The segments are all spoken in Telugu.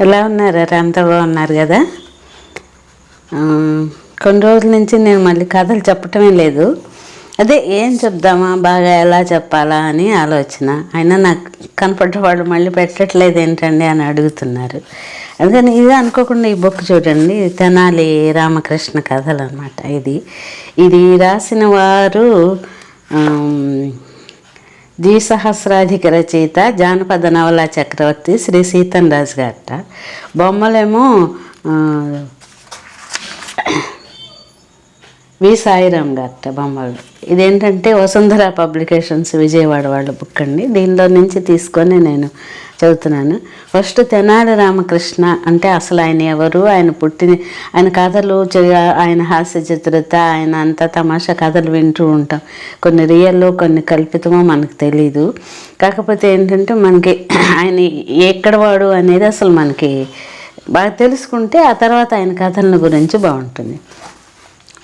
ఎలా ఉన్నారు? అంతా బాగున్నారు కదా? కొన్ని రోజుల నుంచి నేను మళ్ళీ కథలు చెప్పటమే లేదు. అదే ఏం చెప్దామా? బాగా ఎలా చెప్పాలా అని ఆలోచన. అయినా నాకు కనపడ్డ వాళ్ళు మళ్ళీ పెట్టట్లేదు ఏంటండి అని అడుగుతున్నారు. అందుకని ఇది అనుకోకుండా ఈ బుక్ చూడండి. తెనాలి రామకృష్ణ కథలు అనమాట ఇది. ఇది రాసిన వారు ద్విసహస్రాధిక రచయిత జానపద నవల చక్రవర్తి శ్రీ సీతన్ రాజు గారట బొమ్మలేమో ఆ, వి. సాయిరామ్ గారట బొమ్మలు. ఇదేంటంటే వసుంధర పబ్లికేషన్స్ విజయవాడ వాళ్ళ బుక్ అండి దీనిలో నుంచి తీసుకొని నేను చదువుతున్నాను. ఫస్ట్ తెనాలి రామకృష్ణ అంటే అసలు ఆయన ఎవరు? ఆయన పుట్టిన ఆయన కథలు ఆయన హాస్య చిత్రత ఆయన అంతా తమాషా కథలు వింటూ ఉంటాం. కొన్ని రియల్లో కొన్ని కల్పితమో మనకు తెలీదు. కాకపోతే ఏంటంటే మనకి ఆయన ఎక్కడ వాడు అనేది అసలు మనకి బాగా తెలుసుకుంటే ఆ తర్వాత ఆయన కథల గురించి బాగుంటుంది.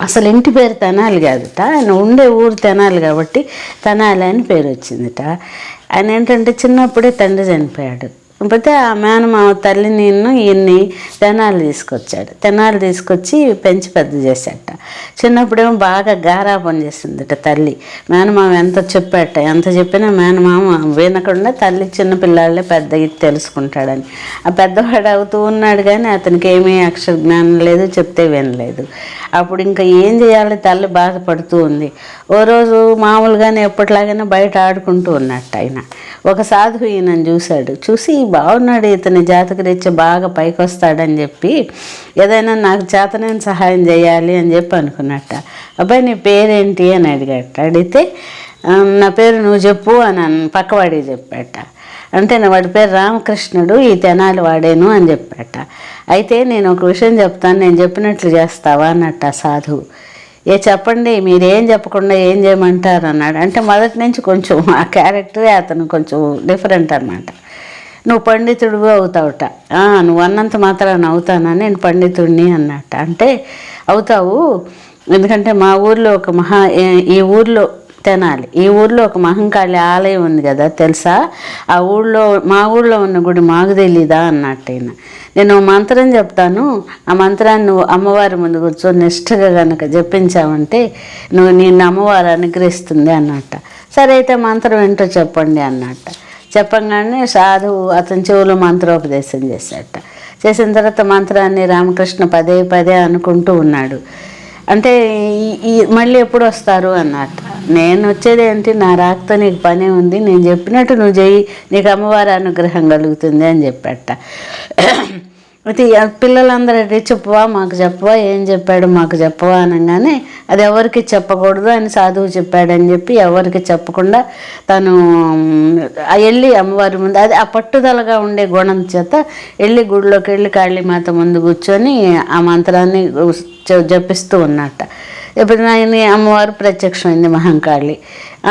అసలు ఇంటి పేరు తెనాలి కాదుట. ఆయన ఉండే ఊరు తెనాలి కాబట్టి తెనాలి అని పేరు వచ్చిందిట. ఆయన ఏంటంటే చిన్నప్పుడే తండ్రి చనిపోయాడు. పోతే ఆ మేనమామ తల్లి నిన్ను ఈయన్ని తెనాలు తీసుకొచ్చాడు. తెనాలు తీసుకొచ్చి పెంచి పెద్ద చేశాట చిన్నప్పుడేమో బాగా గారాపం చేసిందట తల్లి. మేనమామ ఎంత చెప్పాట ఎంత చెప్పినా మేనమామ వినకుండా తల్లి చిన్నపిల్లాళ్ళే పెద్ద తెలుసుకుంటాడని. ఆ పెద్దవాడు అవుతూ ఉన్నాడు కానీ అతనికి ఏమీ అక్షర జ్ఞానం లేదు చెప్తే వినలేదు. అప్పుడు ఇంకా ఏం చేయాలి? తల్లి బాధపడుతూ ఉంది. ఓ రోజు మామూలుగానే ఎప్పటిలాగానే బయట ఆడుకుంటూ ఉన్నట్టు ఆయన. ఒక సాధువు ఈయనని చూశాడు. చూసి బాగున్నాడు ఇతని జాతక రీత్యా బాగా పైకి వస్తాడని చెప్పి ఏదైనా నాకు చేతనైన సహాయం చేయాలి అని చెప్పి అనుకున్నట్ట. అబ్బాయి నీ పేరేంటి? అని అడిగాట. అడిగితే నా పేరు నువ్వు చెప్పు అని పక్కవాడి చెప్పాట. అంటే నా వాడి పేరు రామకృష్ణుడు ఈ తెనాలి వాడేను అని చెప్పాట. అయితే నేను ఒక విషయం చెప్తాను నేను చెప్పినట్లు చేస్తావా? అన్నట్ట సాధువు. ఏ చెప్పండి మీరేం చెప్పకుండా ఏం చేయమంటారు అన్నాడు. అంటే మొదటి నుంచి కొంచెం ఆ క్యారెక్టరే అతను కొంచెం డిఫరెంట్ అనమాట నువ్వు పండితుడు అవుతావుట. నువ్వు అన్నంత మాత్రాన అవుతానా? నేను పండితుడిని అన్నట్ట. అంటే అవుతావు. ఎందుకంటే మా ఊర్లో ఒక మహా ఈ ఊర్లో తెనాలి. ఈ ఊర్లో ఒక మహంకాళి ఆలయం ఉంది కదా తెలుసా? ఆ ఊళ్ళో మా ఊళ్ళో ఉన్న గుడి మాకు తెలీదా అన్నట్టు ఆయన నేను మంత్రం చెప్తాను. ఆ మంత్రాన్ని నువ్వు అమ్మవారి ముందు కూర్చొని నిష్ఠగా కనుక జపించావంటే నువ్వు నిన్ను అమ్మవారు అనుగ్రహిస్తుంది అన్నట్ట. సరే అయితే మంత్రం ఏంటో చెప్పండి అన్నట్ట. చెప్పంగానే సాధువు అతని చెవులో మంత్రోపదేశం చేశాట. చేసిన తర్వాత మంత్రాన్ని రామకృష్ణ పదే పదే అనుకుంటూ ఉన్నాడు. అంటే ఈ- మళ్ళీ ఎప్పుడు వస్తారు అన్నట్టు? నేను వచ్చేది ఏంటి? నా రాకతో నీకు పనే ఉంది. నేను చెప్పినట్టు నువ్వు చెయ్యి. నీకు అమ్మవారి అనుగ్రహం కలుగుతుంది అని చెప్పట. అయితే పిల్లలందరూ చెప్పవా? మాకు చెప్పవా? ఏం చెప్పాడు? మాకు చెప్పవా అనగానే అది ఎవరికి చెప్పకూడదు అని సాధువు చెప్పాడని చెప్పి ఎవరికి చెప్పకుండా తను వెళ్ళి అమ్మవారి ముందు అది ఆ పట్టుదలగా ఉండే గుణం చేత వెళ్ళి గుడిలోకి వెళ్ళి కాళీమాత ముందు కూర్చొని ఆ మంత్రాన్ని జపిస్తూ ఉన్నట్ట. ఎప్పుడు ఆయన అమ్మవారు ప్రత్యక్షమైంది మహంకాళి.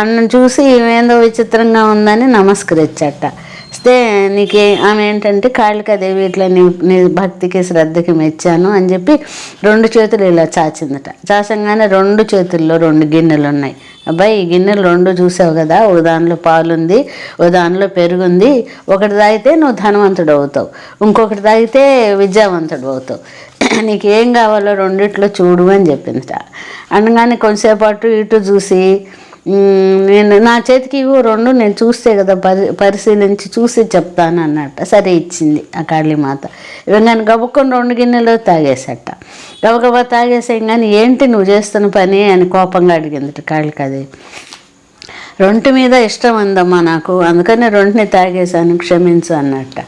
అన్నం చూసి ఏమేందో విచిత్రంగా ఉందని నమస్కరించట. వస్తే నీకే ఆమె ఏంటంటే కాళికాదేవి ఇట్లా నీ నీ భక్తికి శ్రద్ధకి మెచ్చాను అని చెప్పి రెండు చేతులు ఇలా చాచిందట. చాచంగానే రెండు చేతుల్లో రెండు గిన్నెలు ఉన్నాయి అబ్బాయి ఈ గిన్నెలు రెండు చూసావు కదా ఓ దానిలో పాలుంది ఓ దానిలో పెరుగుంది ఒకటి తాగితే నువ్వు ధనవంతుడు అవుతావు ఇంకొకటి తాగితే విద్యావంతుడు అవుతావు నీకు ఏం కావాలో రెండిట్లో చూడు అని చెప్పిందిట. అనగానే కొంతసేపు అటు ఇటు చూసి నేను నా చేతికి ఇవ్వు రెండు నేను చూస్తే కదా పరి పరిశీలించి చూసి చెప్తాను అన్నట్ట. సరే ఇచ్చింది ఆ కాళీమాత ఇవ్వగానే గబుక్కొని రెండు గిన్నెలు తాగేసట. గబగబా తాగేసాం కానీ ఏంటి నువ్వు చేస్తున్న పని? అని కోపంగా అడిగింది అది రొంటి మీద ఇష్టం ఉందమ్మా నాకు అందుకని రొంటిని తాగేశాను క్షమించు అన్నట్ట.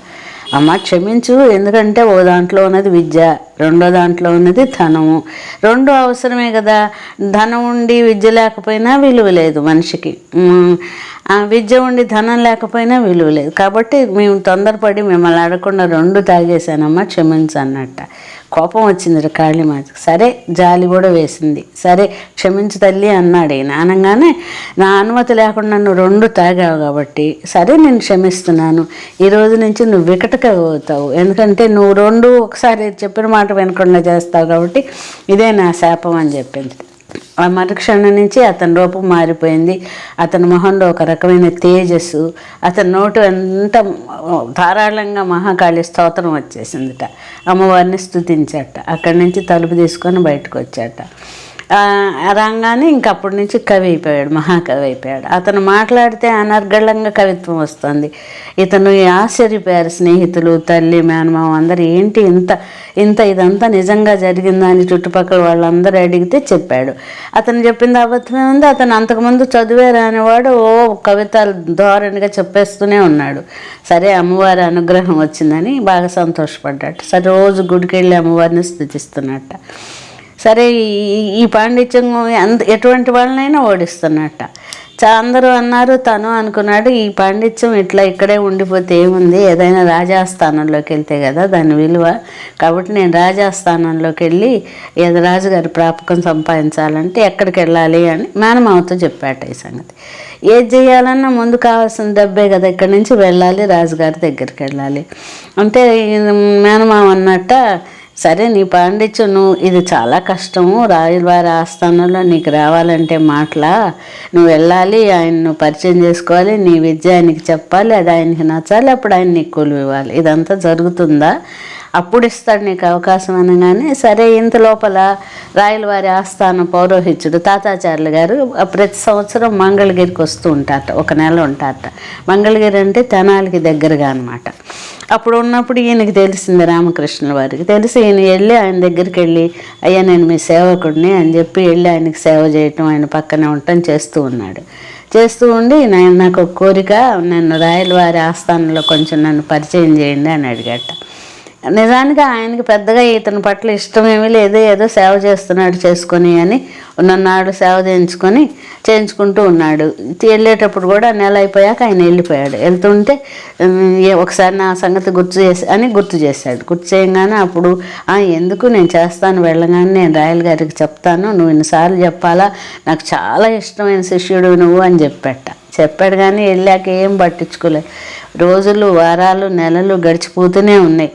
అమ్మ క్షమించు ఎందుకంటే ఓ దాంట్లో ఉన్నది విద్య రెండో దాంట్లో ఉన్నది ధనము. రెండు అవసరమే కదా. ధనం ఉండి విద్య లేకపోయినా విలువ లేదు మనిషికి. ఆ విద్య ఉండి ధనం లేకపోయినా విలువ లేదు. కాబట్టి మేము తొందరపడి మిమ్మల్ని అడగకుండా రెండు తాగేశానమ్మా క్షమించు అన్నట్ట. కోపం వచ్చింది కాళీమాతకి సరే జాలి కూడా వేసింది. సరే క్షమించు తల్లి అన్నాడు ఈయన. అనగానే నా అనుమతి లేకుండా నువ్వు రెండు తాగావు కాబట్టి సరే నేను క్షమిస్తున్నాను. ఈ రోజు నుంచి నువ్వు వికటక అవుతావు ఎందుకంటే నువ్వు రెండు ఒకసారి చెప్పిన మాట వినకుండా చేస్తావు కాబట్టి ఇదే నా శాపం అని చెప్పింది. ఆ మరుక్షణం నుంచి అతని రూపం మారిపోయింది. అతని మొహంలో ఒక రకమైన తేజస్సు అతని నోటు అంతా ధారాళంగా మహాకాళి స్తోత్రం వచ్చేసిందిట. అమ్మవారిని స్థుతించట అక్కడి నుంచి తలుపు తీసుకొని బయటకు వచ్చాట. రాగానే ఇంక అప్పటి నుంచి కవి అయిపోయాడు మహాకవి అయిపోయాడు. అతను మాట్లాడితే అనర్గళంగా కవిత్వం వస్తుంది. ఇతను ఆశ్చర్యపోయారు స్నేహితులు తల్లి మేనమామ అందరు ఏంటి ఇంత ఇంత ఇదంతా నిజంగా జరిగిందా? అని చుట్టుపక్కల వాళ్ళందరూ అడిగితే చెప్పాడు. అతను చెప్పింది అబద్ధమే ఉంది అతను అంతకుముందు చదివే రానివాడు ఓ కవిత ధోరణిగా చెప్పేస్తూనే ఉన్నాడు. సరే అమ్మవారి అనుగ్రహం వచ్చిందని బాగా సంతోషపడ్డాడు. సరే రోజు గుడికి వెళ్ళి అమ్మవారిని స్థుతిస్తున్నట్ట. సరే ఈ- పాండిత్యం ఎంత ఎటువంటి వాళ్ళనైనా ఓడిస్తున్నట్ట. చా అందరూ అన్నారు తను అనుకున్నాడు ఈ పాండిత్యం ఇట్లా ఇక్కడే ఉండిపోతే ఏముంది? ఏదైనా రాజాస్థానంలోకి వెళ్తే కదా దాని విలువ. కాబట్టి నేను రాజాస్థానంలోకి వెళ్ళి ఏదో రాజుగారి ప్రాపకం సంపాదించాలంటే ఎక్కడికి వెళ్ళాలి అని మేనమామతో చెప్పాట ఈ సంగతి. ఏది చేయాలన్నా ముందు కావాల్సిన డబ్బే కదా ఇక్కడి నుంచి వెళ్ళాలి రాజుగారి దగ్గరికి వెళ్ళాలి. అంటే మేనమావ మేనమామ అన్నట్ట సరే నీ పాండిత్యం నువ్వు ఇది చాలా కష్టము. రాయలవారి ఆస్థానంలో నీకు రావాలంటే మాటలా. నువ్వు వెళ్ళాలి ఆయన్ను పరిచయం చేసుకోవాలి నీ విద్య ఆయనకి చెప్పాలి అది ఆయనకి నచ్చాలి అప్పుడు ఆయన నీకు కొలువు ఇవ్వాలి. ఇదంతా జరుగుతుందా? అప్పుడు ఇస్తాడు నీకు అవకాశం అనగానే సరే ఇంత లోపల రాయలవారి ఆస్థాన పౌరోహిత్యుడు తాతాచార్యులు గారు ప్రతి సంవత్సరం మంగళగిరికి వస్తూ ఉంటారట ఒక నెల ఉంటారట. మంగళగిరి అంటే తెనాలికి దగ్గరగా అనమాట అప్పుడు ఉన్నప్పుడు ఈయనకి తెలిసింది రామకృష్ణుల వారికి. తెలిసి ఈయన వెళ్ళి ఆయన దగ్గరికి వెళ్ళి అయ్యా నేను మీ సేవకుడిని అని చెప్పి వెళ్ళి ఆయనకి సేవ చేయటం ఆయన పక్కనే ఉండటం చేస్తూ ఉన్నాడు. చేస్తూ ఉండి నేను నాకు ఒక కోరిక నన్ను రాయలవారి ఆస్థానంలో కొంచెం నన్ను పరిచయం చేయండి అని అడిగట. నిజానికి ఆయనకి పెద్దగా ఇతని పట్ల ఇష్టమేమీ లేదు. ఏదో సేవ చేస్తున్నాడు చేసుకొని అని ఉన్నన్నాడు సేవ చేయించుకొని చేయించుకుంటూ ఉన్నాడు. వెళ్ళేటప్పుడు కూడా నెల అయిపోయాక ఆయన వెళ్ళిపోయాడు. వెళ్తుంటే ఒకసారి నా సంగతి గుర్తు చేసి అని గుర్తు చేశాడు. గుర్తు చేయగానే అప్పుడు ఎందుకు నేను చేస్తాను వెళ్ళగానే నేను రాయల్ గారికి చెప్తాను. నువ్వు ఇన్నిసార్లు చెప్పాలా? నాకు చాలా ఇష్టమైన శిష్యుడు నువ్వు అని చెప్పాట. చెప్పాడు కానీ వెళ్ళాక ఏం పట్టించుకోలేదు. రోజులు వారాలు నెలలు గడిచిపోతూనే ఉన్నాయి.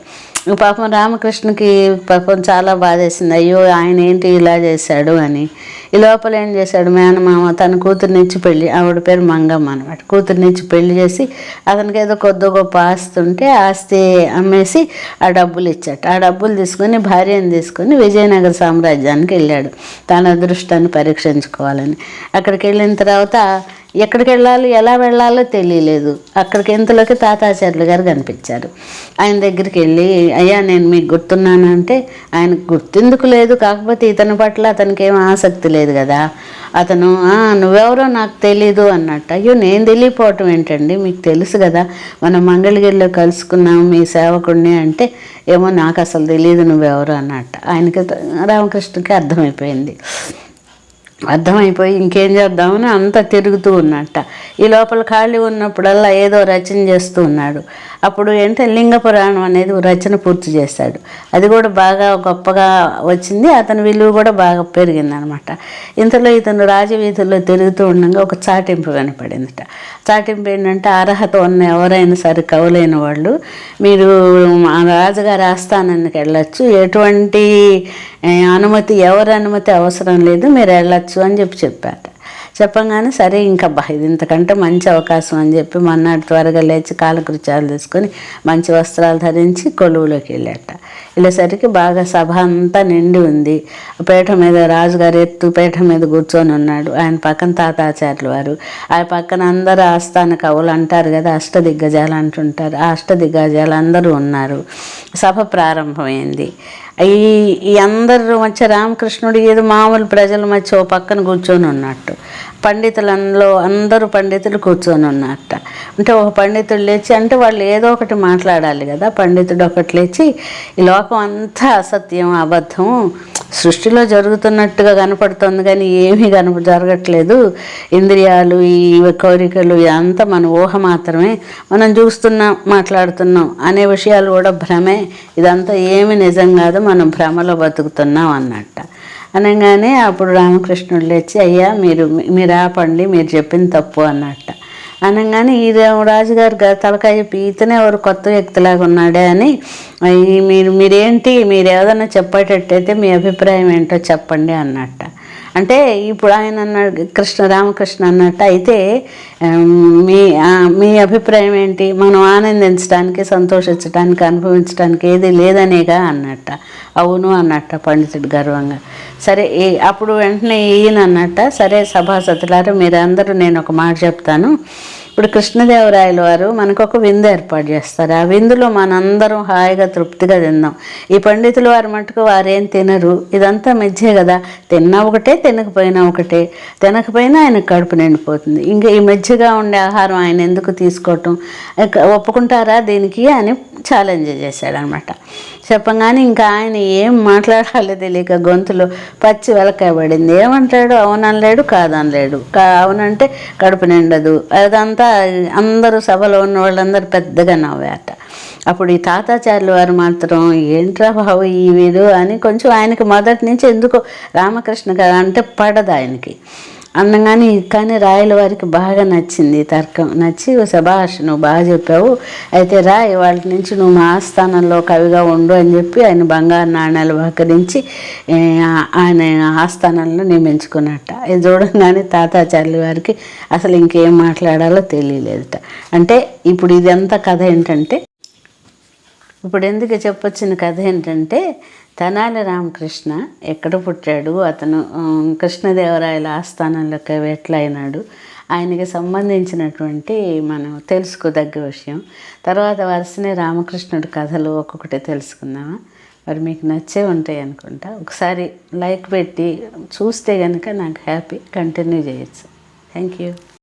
పాపం రామకృష్ణకి పాపం చాలా బాధేసింది అయ్యో ఆయన ఏంటి ఇలా చేశాడు అని. ఈ లోపల ఏం చేశాడు? మేనమామ తన కూతురునిచ్చి పెళ్ళి ఆవిడ పేరు మంగమ్మ అనమాట కూతురునిచ్చి పెళ్ళి చేసి అతనికి ఏదో కొద్ది గొప్ప ఆస్తి ఉంటే ఆస్తి అమ్మేసి ఆ డబ్బులు ఇచ్చాడు ఆ డబ్బులు తీసుకొని భార్యను తీసుకొని విజయనగర సామ్రాజ్యానికి వెళ్ళాడు. తన అదృష్టాన్ని పరీక్షించుకోవాలని. అక్కడికి వెళ్ళిన తర్వాత ఎక్కడికి వెళ్ళాలి ఎలా వెళ్ళాలో తెలియలేదు. అక్కడికి ఇంతలోకి తాతాచార్యులు గారు కనిపించారు. ఆయన దగ్గరికి వెళ్ళి అయ్యా నేను మీకు గుర్తున్నానంటే ఆయనకు గుర్తెందుకు లేదు? కాకపోతే ఇతని పట్ల అతనికి ఏం ఆసక్తి లేదు కదా. అతను నువ్వెవరో నాకు తెలీదు అన్నట్టు. అయ్యో నేను తెలియపోవటం ఏంటండి? మీకు తెలుసు కదా. మనం మంగళగిరిలో కలుసుకున్నాం మీ సేవకుడిని అంటే ఏమో నాకు అసలు తెలియదు నువ్వెవరు అన్నట్టు. ఆయనకి రామకృష్ణకి అర్థమైపోయింది. అర్థమైపోయి ఇంకేం చేద్దామని అంతా తిరుగుతూ ఉన్నట్ట. ఈ లోపల ఖాళీ ఉన్నప్పుడల్లా ఏదో రచన చేస్తూ ఉన్నాడు. అప్పుడు ఏంటంటే లింగ పురాణం అనేది రచన పూర్తి చేశాడు అది కూడా బాగా గొప్పగా వచ్చింది. అతని విలువ కూడా బాగా పెరిగిందనమాట. ఇంతలో ఇతను రాజవీధుల్లో తిరుగుతూ ఉండగా ఒక చాటింపు కనపడిందిట చాటింపు ఏంటంటే అర్హత ఉన్న ఎవరైనా సరే కవులైన వాళ్ళు మీరు ఆ రాజుగారి ఆస్థానానికి వెళ్ళచ్చు. ఎటువంటి అనుమతి ఎవరి అనుమతి అవసరం లేదు మీరు వెళ్ళొచ్చు అని చెప్పి చెప్పారు చెప్పంగానే సరే ఇంకా బా ఇది ఇంతకంటే మంచి అవకాశం అని చెప్పి మన్నాడు త్వరగా లేచి కాలకృత్యాలు తీసుకొని మంచి వస్త్రాలు ధరించి కొలువులోకి వెళ్ళాట. వెళ్ళేసరికి బాగా సభ అంతా నిండి ఉంది. పీఠ మీద రాజుగారు ఎత్తు పీఠ మీద కూర్చొని ఉన్నాడు. ఆయన పక్కన తాతాచార్యులు వారు. ఆ పక్కన అందరూ ఆస్థాన కవులు అంటారు కదా అష్టదిగ్గజాలు అంటుంటారు. ఆ అష్టదిగ్గజాలు అందరూ ఉన్నారు. సభ ప్రారంభమైంది. ఈ ఈ అందరి మధ్య రామకృష్ణుడు ఏదో మామూలు ప్రజల మధ్య ఓ పక్కన కూర్చొని ఉన్నట్టు. పండితులలో అందరూ పండితులు కూర్చొని ఉన్నట్ట. అంటే ఒక పండితుడు లేచి అంటే వాళ్ళు ఏదో ఒకటి మాట్లాడాలి కదా. పండితుడు ఒకటి లేచి ఈ లోకం అంతా అసత్యం అబద్ధం సృష్టిలో జరుగుతున్నట్టుగా కనపడుతుంది కానీ ఏమీ కనప జరగట్లేదు. ఇంద్రియాలు ఈ కోరికలు ఇదంతా మన ఊహ మాత్రమే. మనం చూస్తున్నాం మాట్లాడుతున్నాం అనే విషయాలు కూడా భ్రమే. ఇదంతా ఏమి నిజం కాదు మనం భ్రమలో బతుకుతున్నాం అన్నట్ట. అనగానే అప్పుడు రామకృష్ణుడు లేచి అయ్యా మీరు మీరు ఆపండి మీరు చెప్పింది తప్పు అన్నట్ట. అనగానే ఈ రాజుగారు తలకాయ చెప్పి ఇతనే ఎవరు కొత్త వ్యక్తిలాగా ఉన్నాడే అని మీరు మీరేంటి? మీరు ఏదైనా చెప్పేటట్టయితే మీ అభిప్రాయం ఏంటో చెప్పండి అన్నట్ట. అంటే ఇప్పుడు ఆయన అన్నాడు కృష్ణ రామకృష్ణ అన్నట్టు అయితే మీ మీ అభిప్రాయం ఏంటి? మనం ఆనందించడానికి సంతోషించడానికి అనుభవించడానికి ఏది లేదనేగా అన్నట్ట. అవును అన్నట్ట పండితుడు గర్వంగా సరే అప్పుడు వెంటనే ఈయన అన్నట్ట సరే సభాసతులారు మీరందరూ నేను ఒక మాట చెప్తాను. ఇప్పుడు కృష్ణదేవరాయల వారు మనకు ఒక విందు ఏర్పాటు చేస్తారు. ఆ విందులో మనందరం హాయిగా తృప్తిగా తిందాం. ఈ పండితుల వారు మటుకు వారేం తినరు. ఇదంతా మధ్యే కదా. తిన్నా ఒకటే తినకపోయినా ఒకటే. తినకపోయినా ఆయన కడుపు నిండిపోతుంది. ఇంకా ఈ మధ్యగా ఉండే ఆహారం ఆయన ఎందుకు తీసుకోవటం? ఒప్పుకుంటారా దీనికి అని ఛాలెంజ్ చేశాడనమాట. చెప్పగానే ఇంకా ఆయన ఏం మాట్లాడాలో తెలియక గొంతులో పచ్చి వెలకాయ పడింది. ఏమంటాడు? అవుననలేడు కాదనలేడు. కా అవునంటే కడుపు నిండదు. అదంతా అందరూ సభలో ఉన్న వాళ్ళందరూ పెద్దగా నవ్వారట. అప్పుడు ఈ తాతాచార్యులు వారు మాత్రం ఏంట్రా బాబు ఈ వీడు? అని కొంచెం ఆయనకి మొదటి నుంచి ఎందుకో రామకృష్ణ గారు అంటే పడదు ఆయనకి. అనగానే కానీ రాయల వారికి బాగా నచ్చింది తర్కం. నచ్చి "ఓ శభాష్ నువ్వు బాగా చెప్పావు. అయితే రాయ్ వాళ్ళ నుంచి నువ్వు మా ఆస్థానంలో కవిగా ఉండు అని చెప్పి ఆయన బంగారు నాణ్యాలు బహకరించి ఆయన ఆస్థానంలో నియమించుకున్నట్ట. ఇది చూడంగానే తాతాచార్యుల వారికి అసలు ఇంకేం మాట్లాడాలో తెలియలేదట. అంటే ఇప్పుడు ఇదంతా కథ ఏంటంటే ఇప్పుడు ఎందుకు చెప్పొచ్చిన కథ ఏంటంటే తెనాలి రామకృష్ణ ఎక్కడ పుట్టాడు? అతను కృష్ణదేవరాయల ఆస్థానంలోకి ఎట్లా అయినాడు ఆయనకి సంబంధించినటువంటి మనం తెలుసుకోదగ్గ విషయం. తర్వాత వరుసనే రామకృష్ణుడి కథలు ఒక్కొక్కటి తెలుసుకుందామా? మరి మీకు నచ్చే ఉంటాయి అనుకుంటా. ఒకసారి లైక్ పెట్టి చూస్తే కనుక నాకు హ్యాపీ కంటిన్యూ చేయొచ్చు. Thank you.